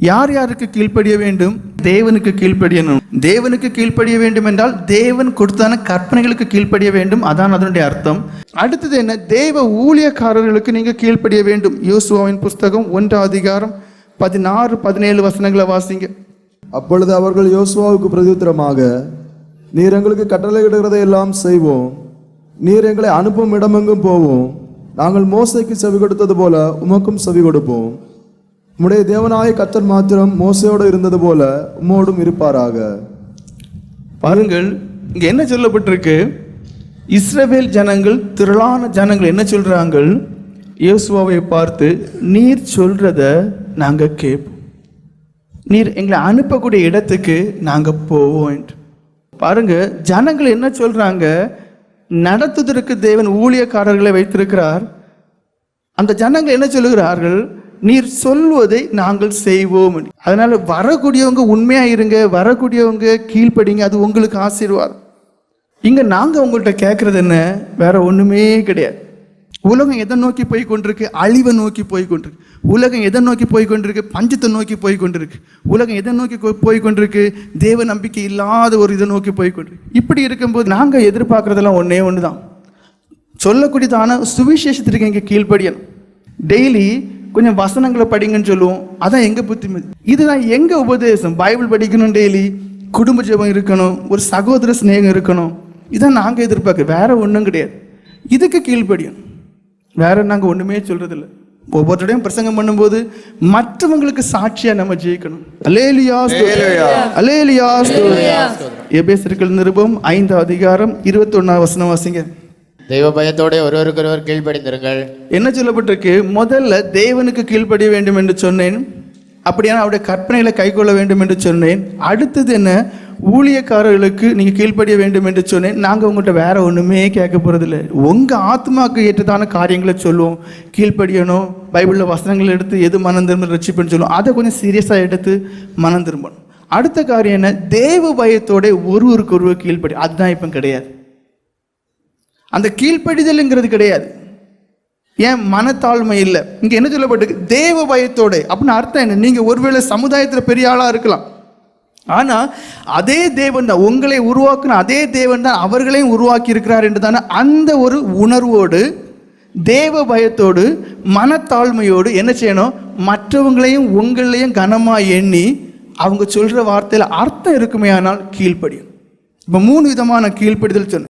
யார் யாருக்கு கீழ்ப்படிய வேண்டும்? தேவனுக்கு கீழ்ப்படியணும். தேவனுக்கு கீழ்ப்படிய வேண்டும் என்றால் தேவன் கொடுத்தான கற்பனைகளுக்கு கீழ்ப்படிய வேண்டும். அதான் அதனுடைய அர்த்தம். அடுத்தது என்ன? தேவ ஊழியக்காரர்களுக்கு நீங்க கீழ்ப்படிய வேண்டும். யோசுவாவின் புஸ்தகம் ஒன்றாம் அதிகாரம் பதினாறு பதினேழு வசனங்களை வாசிங்க. அப்பொழுது அவர்கள் யோசுவாவுக்கு பிரதித்திரமாக நீர் எங்களுக்கு கட்டளையிடுகிறதை எல்லாம் செய்வோம். நீர் எங்களை அனுப்பும் இடமெங்கும் போவோம். நாங்கள் மோசைக்கு செவி கொடுத்தது போல உமக்கும் செவி கொடுப்போம். உம்முடைய தேவனாய கத்தர் மாத்திரம் மோசையோடு இருந்தது போல உம்மோடும் இருப்பாராக. பாருங்கள் இங்க என்ன சொல்லப்பட்டிருக்கு? இஸ்ரவேல் ஜனங்கள் திரளான ஜனங்கள் என்ன சொல்றாங்க இயேசுவாவை பார்த்து நீர் சொல்றத நாங்க கேட்போம். நீர் எங்களை அனுப்பக்கூடிய இடத்துக்கு நாங்க போவோம் பாருங்க ஜனங்கள் என்ன சொல்றாங்க? நடத்துவதற்கு தேவன் ஊழியக்காரர்களை வைத்திருக்கிறார். அந்த ஜனங்கள் என்ன சொல்லுகிறார்கள்? நீர் சொல்வதை நாங்கள் செய்வோம். அதனால் அதனால வரக்கூடியவங்க உண்மையா இருங்க வரக்கூடியவங்க கீழ்ப்படிங்க அது உங்களுக்கு ஆசீர்வாதம். இங்க நாங்க உங்கள்கிட்ட கேட்கறது என்ன? வேற ஒண்ணுமே கிடையாது. உலகம் எதை நோக்கி போய் கொண்டிருக்கு? அழிவை நோக்கி போய் கொண்டிருக்கு. உலகம் எதை நோக்கி போய் கொண்டிருக்கு? பஞ்சத்தை நோக்கி போய் கொண்டிருக்கு. உலகம் எதை நோக்கி போய் கொண்டிருக்கு? தேவ நம்பிக்கை இல்லாத ஒரு இதை நோக்கி போய் கொண்டிருக்கு. இப்படி இருக்கும்போது நாங்க எதிர்பார்க்கறதெல்லாம் ஒன்றே ஒன்று தான் சொல்லக்கூடியதான சுவிசேஷத்திற்கு இங்கே கீழ்ப்படியணும். டெய்லி கொஞ்சம் வசனங்களை படிங்கன்னு சொல்லுவோம். அதான் எங்க புத்திமதி. இதுதான் எங்க உபதேசம்? பைபிள் படிக்கணும் டெய்லி குடும்ப ஜெபம் இருக்கணும். ஒரு சகோதர சிநேகம் இருக்கணும். இதான் நாங்க எதிர்பார்க்க. வேற ஒன்றும் கிடையாது. இதுக்கு கீழ்ப்படியணும் வேற நாங்க ஒண்ணுமே சொல்றதில்ல. ஒவ்வொருத்தரையும் பிரசங்கம் பண்ணும்போது மற்றவங்களுக்கு சாட்சியா நம்ம ஜெயிக்கணும். அலேலியா அலேலியா எபேசர்கள் நிருபம் ஐந்து அதிகாரம் இருபத்தொன்னாம் வசனம் வாசிங்க. தெய்வ பயத்தோட ஒருவருக்கொருவர் கீழ்ப்படிந்திருங்கள். என்ன சொல்லப்பட்டிருக்கு? முதல்ல தேவனுக்கு கீழ்ப்படிய வேண்டும் என்று சொன்னேன். அப்படியான அவருடைய கற்பனைகளை கைகொள்ள வேண்டும் என்று சொன்னேன். அடுத்தது என்ன? ஊழியக்காரர்களுக்கு நீங்கள் கீழ்ப்படிய வேண்டும் என்று சொன்னேன். நாங்கள் உங்கள்கிட்ட வேற ஒன்றுமே கேட்க போறதில்ல. உங்கள் ஆத்மாக்கு ஏற்றதான காரியங்களை சொல்லுவோம். கீழ்ப்படியணும் பைபிளில் வசனங்கள் எடுத்து எது மனம் திரும்ப ரசிப்புன்னு சொல்லுவோம். அதை கொஞ்சம் சீரியஸாக எடுத்து மனம் திரும்பணும். அடுத்த காரியம் என்ன? தேவ பயத்தோட ஒருவருக்கு ஒருவர் கீழ்ப்படி. அதுதான் இப்போ கிடையாது. அந்த கீழ்ப்படிதலுங்கிறது கிடையாது. ஏன் மனத்தாழ்மை இல்லை? இங்கே என்ன சொல்லப்பட்டிருக்கு? தேவ பயத்தோட. அப்படின்னு அர்த்தம் என்ன? நீங்கள் ஒருவேளை சமுதாயத்தில் பெரிய ஆளாக இருக்கலாம். ஆனால் அதே தேவன் தான் உங்களை உருவாக்குன அதே தேவன் தான் அவர்களையும் உருவாக்கி இருக்கிறார் என்று தானே அந்த ஒரு உணர்வோடு தேவ பயத்தோடு மனத்தாழ்மையோடு என்ன செய்யணும்? மற்றவங்களையும் உங்களையும் கனமாக எண்ணி அவங்க சொல்கிற வார்த்தையில் அர்த்தம் இருக்குமே ஆனால் கீழ்ப்படியும். இப்போ மூணு விதமான கீழ்ப்படிதல் சொன்ன